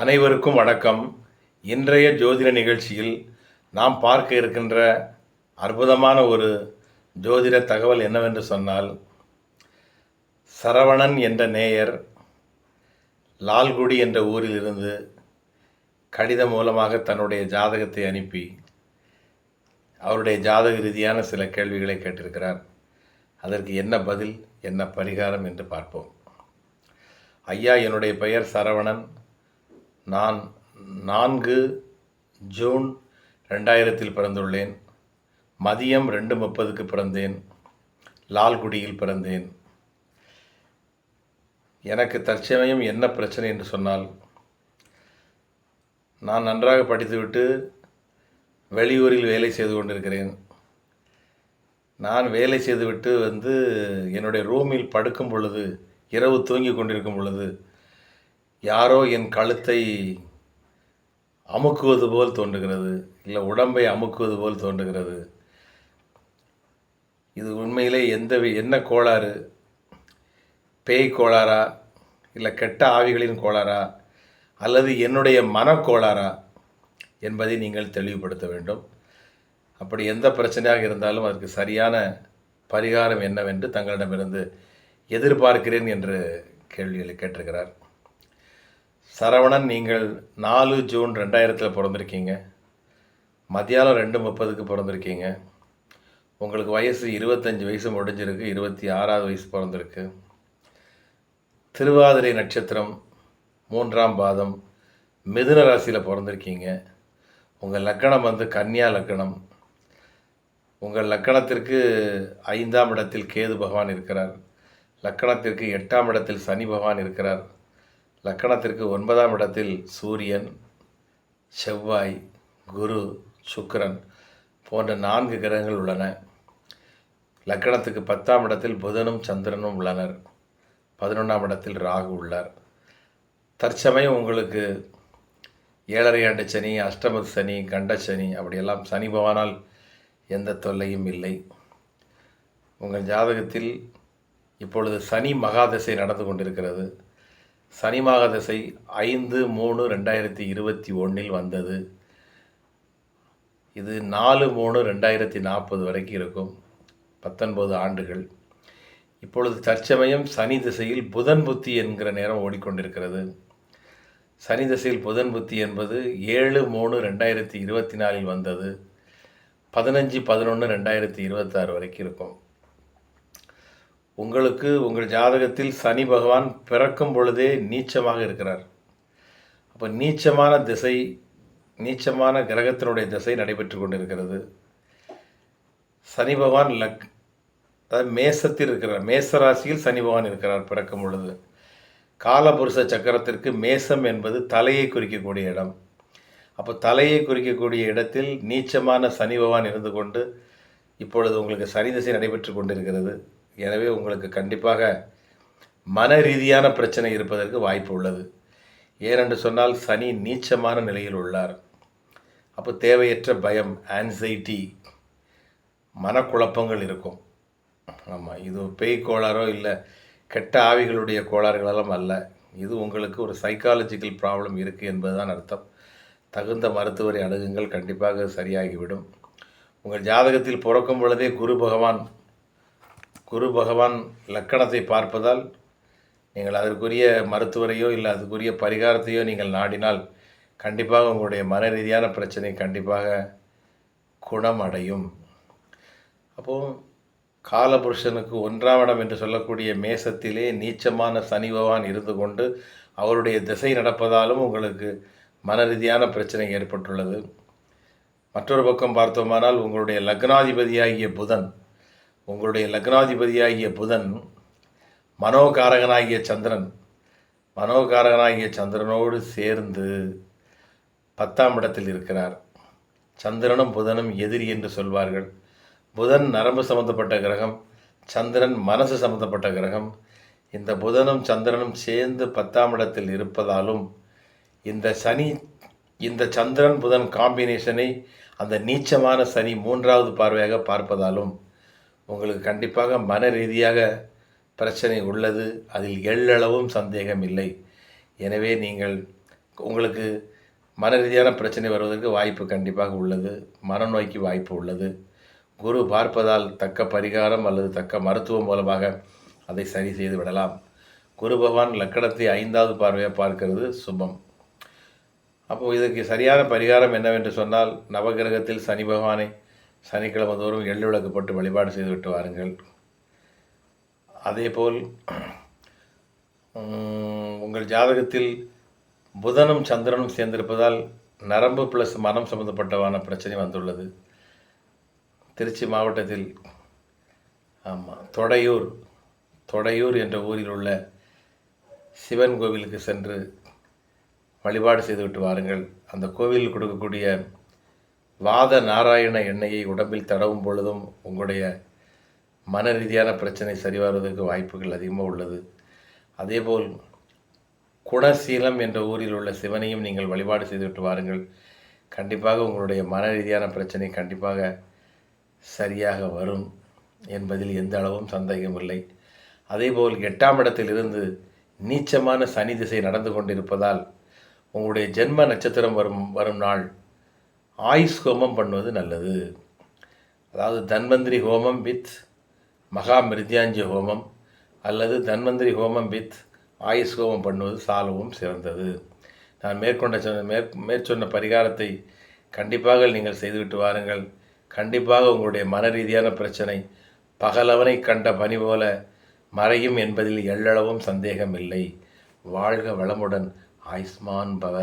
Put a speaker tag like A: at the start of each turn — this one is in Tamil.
A: அனைவருக்கும் வணக்கம். இன்றைய ஜோதிட நிகழ்ச்சியில் நாம் பார்க்க இருக்கின்ற அற்புதமான ஒரு ஜோதிட தகவல் என்னவென்று சொன்னால் சரவணன் என்ற நேயர் லால்குடி என்ற ஊரிலிருந்து கடிதம் மூலமாக தன்னுடைய ஜாதகத்தை அனுப்பி அவருடைய ஜாதக ரீதியான சில கேள்விகளை கேட்டிருக்கிறார். அதற்கு என்ன பதில் என்ன பரிகாரம் என்று பார்ப்போம். ஐயா என்னுடைய பெயர் சரவணன். நான் நான்கு ஜூன் ரெண்டாயிரத்தில் பிறந்துள்ளேன். மதியம் ரெண்டு முப்பதுக்கு பிறந்தேன். லால்குடியில் பிறந்தேன். எனக்கு தற்சமயம் என்ன பிரச்சனை என்று சொன்னால் நான் நன்றாக படித்துவிட்டு வெளியூரில் வேலை செய்து கொண்டிருக்கிறேன். நான் வேலை செய்துவிட்டு வந்து என்னுடைய ரூமில் படுக்கும் பொழுது இரவு தூங்கி கொண்டிருக்கும் பொழுது யாரோ என் கழுத்தை அமுக்குவது போல் தோன்றுகிறது இல்லை உடம்பை அமுக்குவது போல் தோன்றுகிறது. இது உண்மையிலே எந்த வி- என்ன கோளாறு? பேய் கோளாறா? இல்லை கெட்ட ஆவிகளின் கோளாறா? அல்லது என்னுடைய மனக்கோளாறா? என்பதை நீங்கள் தெளிவுபடுத்த வேண்டும். அப்படி எந்த பிரச்சனையாக இருந்தாலும் அதற்கு சரியான பரிகாரம் என்னவென்று தங்களிடமிருந்து எதிர்பார்க்கிறேன் என்று கேள்விகளை கேட்டிருக்கிறார். சரவணன் நீங்கள் நாலு ஜூன் ரெண்டாயிரத்தில் பிறந்திருக்கீங்க. மத்தியானம் ரெண்டு முப்பதுக்கு பிறந்திருக்கீங்க. உங்களுக்கு வயசு இருபத்தஞ்சி வயசு முடிஞ்சிருக்கு இருபத்தி ஆறாவது வயசு பிறந்திருக்கு. திருவாதிரை நட்சத்திரம் மூன்றாம் பாதம் மிதுன ராசியில் பிறந்திருக்கீங்க. உங்கள் லக்கணம் வந்து கன்னியா லக்கணம். உங்கள் லக்கணத்திற்கு ஐந்தாம் இடத்தில் கேது பகவான் இருக்கிறார். லக்கணத்திற்கு எட்டாம் இடத்தில் சனி பகவான் இருக்கிறார். லக்கணத்திற்கு ஒன்பதாம் இடத்தில் சூரியன் செவ்வாய் குரு சுக்கரன் போன்ற நான்கு கிரகங்கள் உள்ளன. லக்கணத்துக்கு பத்தாம் இடத்தில் புதனும் சந்திரனும் உள்ளனர். பதினொன்றாம் இடத்தில் ராகு உள்ளார். தற்சமயம் உங்களுக்கு ஏழரை ஆண்டு சனி அஷ்டம சனி கண்ட சனி அப்படியெல்லாம் சனி பவானால் எந்த தொல்லையும் இல்லை. உங்கள் ஜாதகத்தில் இப்பொழுது சனி மகாதசை நடந்து கொண்டிருக்கிறது. சனிமாக திசை ஐந்து மூணு ரெண்டாயிரத்தி இருபத்தி ஒன்றில் வந்தது. இது நாலு மூணு ரெண்டாயிரத்தி நாற்பது வரைக்கும் இருக்கும். பத்தொன்பது ஆண்டுகள். இப்பொழுது தற்சமயம் சனி திசையில் புதன் புத்தி என்கிற நேரம் ஓடிக்கொண்டிருக்கிறது. சனி திசையில் புதன் புத்தி என்பது ஏழு மூணு ரெண்டாயிரத்தி இருபத்தி நாலில் வந்தது. பதினஞ்சு பதினொன்று ரெண்டாயிரத்தி இருபத்தாறு வரைக்கும் இருக்கும். உங்களுக்கு உங்கள் ஜாதகத்தில் சனி பகவான் பிறக்கும் பொழுதே நீச்சமாக இருக்கிறார். அப்போ நீச்சமான திசை நீச்சமான கிரகத்தினுடைய திசை நடைபெற்று கொண்டிருக்கிறது. சனி பகவான் லக் அதாவது மேசத்தில் இருக்கிறார். மேச ராசியில் சனி பகவான் இருக்கிறார் பிறக்கும் பொழுது. காலபுருஷ சக்கரத்திற்கு மேசம் என்பது தலையை குறிக்கக்கூடிய இடம். அப்போ தலையை குறிக்கக்கூடிய இடத்தில் நீச்சமான சனி பகவான் இருந்து கொண்டு இப்பொழுது உங்களுக்கு சனி திசை நடைபெற்று கொண்டிருக்கிறது. எனவே உங்களுக்கு கண்டிப்பாக மன ரீதியான பிரச்சனை இருப்பதற்கு வாய்ப்பு உள்ளது. ஏனென்று சொன்னால் சனி நீச்சமான நிலையில் உள்ளார். அப்போ தேவையற்ற பயம் ஆன்சைட்டி மனக்குழப்பங்கள் இருக்கும். ஆமாம் இது பேய் கோளாறோ இல்லை கெட்ட ஆவிகளுடைய கோளாறுகளெல்லாம் அல்ல. இது உங்களுக்கு ஒரு சைக்காலஜிக்கல் ப்ராப்ளம் இருக்குது என்பதுதான் அர்த்தம். தகுந்த மருத்துவரை அணுகுங்கள் கண்டிப்பாக சரியாகிவிடும். உங்கள் ஜாதகத்தில் பிறக்கும் பொழுதே குரு பகவான் குரு பகவான் லக்கணத்தை பார்ப்பதால் நீங்கள் அதற்குரிய மருத்துவரையோ இல்லை அதுக்குரிய பரிகாரத்தையோ நீங்கள் நாடினால் கண்டிப்பாக உங்களுடைய மன ரீதியான பிரச்சனை கண்டிப்பாக குணமடையும். அப்போது காலபுருஷனுக்கு ஒன்றாம் இடம் என்று சொல்லக்கூடிய மேசத்திலே நீச்சமான சனி பகவான் இருந்து கொண்டு அவருடைய திசை நடப்பதாலும் உங்களுக்கு மன ரீதியான பிரச்சனை ஏற்பட்டுள்ளது. மற்றொரு பக்கம் பார்த்தோமானால் உங்களுடைய லக்னாதிபதியாகிய புதன் உங்களுடைய லக்னாதிபதியாகிய புதன் மனோகாரகனாகிய சந்திரன் மனோகாரகனாகிய சந்திரனோடு சேர்ந்து பத்தாம் இடத்தில் இருக்கிறார். சந்திரனும் புதனும் எதிரி என்று சொல்வார்கள். புதன் நரம்பு சம்பந்தப்பட்ட கிரகம் சந்திரன் மனசு சம்பந்தப்பட்ட கிரகம். இந்த புதனும் சந்திரனும் சேர்ந்து பத்தாம் இடத்தில் இருப்பதாலும் இந்த சனி இந்த சந்திரன் புதன் காம்பினேஷனை அந்த நீச்சமான சனி மூன்றாவது பார்வையாக பார்ப்பதாலும் உங்களுக்கு கண்டிப்பாக மன ரீதியாக பிரச்சனை உள்ளது. அதில் எள்ளளவும் சந்தேகம் இல்லை. எனவே நீங்கள் உங்களுக்கு மன ரீதியான பிரச்சனை வருவதற்கு வாய்ப்பு கண்டிப்பாக உள்ளது. மனநோய்க்கு வாய்ப்பு உள்ளது. குரு பார்ப்பதால் தக்க பரிகாரம் அல்லது தக்க மருத்துவம் மூலமாக அதை சரி செய்து விடலாம். குரு பகவான் லக்கணத்தை ஐந்தாவது பார்வையாக பார்க்கிறது சுபம். அப்போது இதற்கு சரியான பரிகாரம் என்னவென்று சொன்னால் நவகிரகத்தில் சனி பகவானை சனிக்கிழமை தோறும் எள்ளு விளக்கப்பட்டு வழிபாடு செய்துவிட்டு வாருங்கள். அதேபோல் உங்கள் ஜாதகத்தில் புதனும் சந்திரனும் சேர்ந்திருப்பதால் நரம்பு ப்ளஸ் மனம் சம்பந்தப்பட்டவான பிரச்சனை வந்துள்ளது. திருச்சி மாவட்டத்தில் ஆமாம் தொடையூர் தொடையூர் என்ற ஊரில் உள்ள சிவன் கோவிலுக்கு சென்று வழிபாடு செய்துவிட்டு வாருங்கள். அந்த கோவிலில் கொடுக்கக்கூடிய வாத நாராயண எண்ணெயை உடம்பில் தடவும் பொழுதும் உங்களுடைய மன ரீதியான பிரச்சனை சரிவருவதற்கு வாய்ப்புகள் அதிகமாக உள்ளது. அதேபோல் குணசீலம் என்ற ஊரில் உள்ள சிவனையும் நீங்கள் வழிபாடு செய்துவிட்டு வாருங்கள். கண்டிப்பாக உங்களுடைய மன ரீதியான பிரச்சனை கண்டிப்பாக சரியாக வரும் என்பதில் எந்த அளவும் சந்தேகமில்லை அதேபோல் எட்டாம் இடத்தில் இருந்து நீச்சமான சனி திசை நடந்து கொண்டிருப்பதால் உங்களுடைய ஜென்ம நட்சத்திரம் வரும் வரும் நாள் ஆயுஷ் ஹோமம் பண்ணுவது நல்லது. அதாவது தன்வந்திரி ஹோமம் வித் மகா மிருத்யாஞ்சி ஹோமம் அல்லது தன்வந்திரி ஹோமம் வித் ஆயுஷ் ஹோமம் பண்ணுவது சாலவும் சிறந்தது. நான் மேற்கொண்ட சொன்ன மேற் மேற்சொன்ன பரிகாரத்தை கண்டிப்பாக நீங்கள் செய்துவிட்டு வாருங்கள். கண்டிப்பாக உங்களுடைய மன ரீதியான பிரச்சனை பகலவனை கண்ட பனி போல மறையும் என்பதில் எள்ளளவும் சந்தேகம் இல்லை வாழ்க வளமுடன் ஆயுஷ்மான் பவ